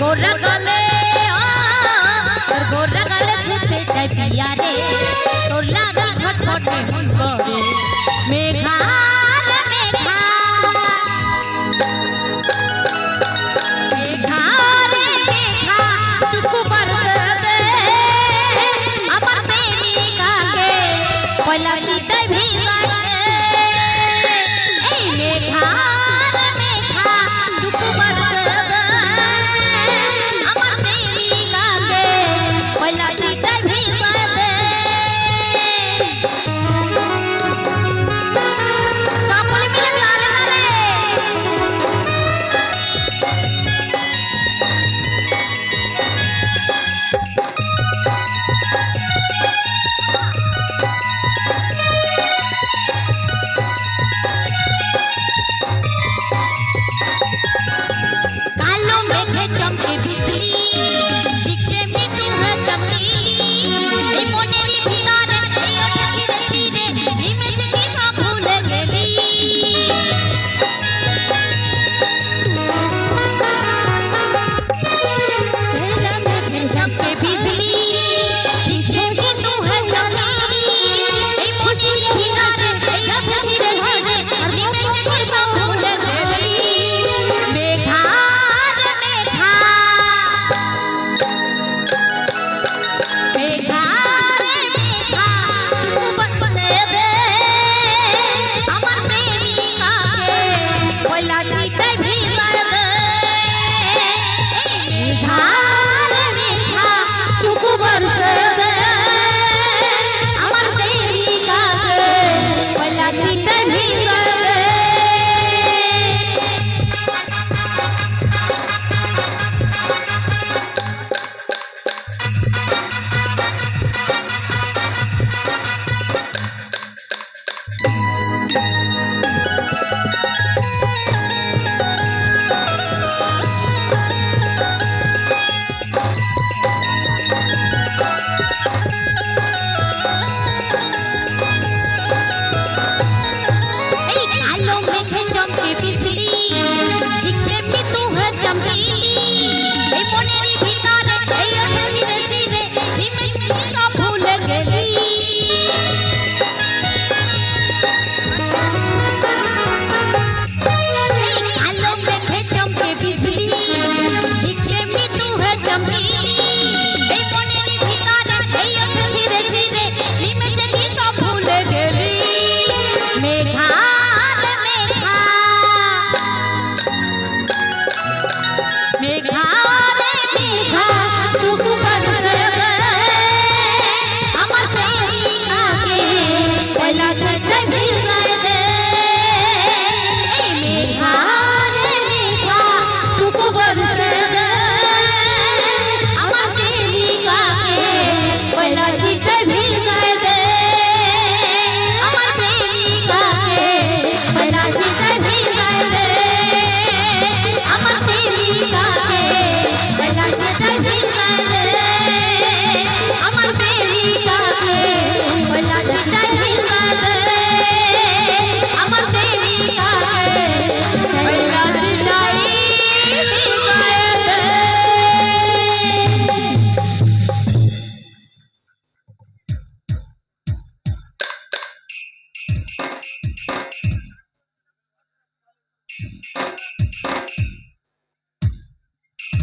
गोरा गले ओ, तोर गोरा गले छुते जाय पिया रे तोर लागा छोट छोटे मन करे मेघा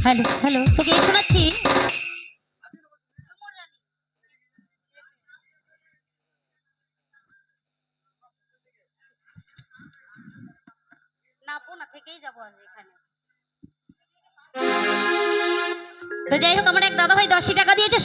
হ্যালো হ্যালো তোকে শোনাচ্ছি? তো যাই হোক আমার এক দাদা ভাই দশটি টাকা দিয়েছে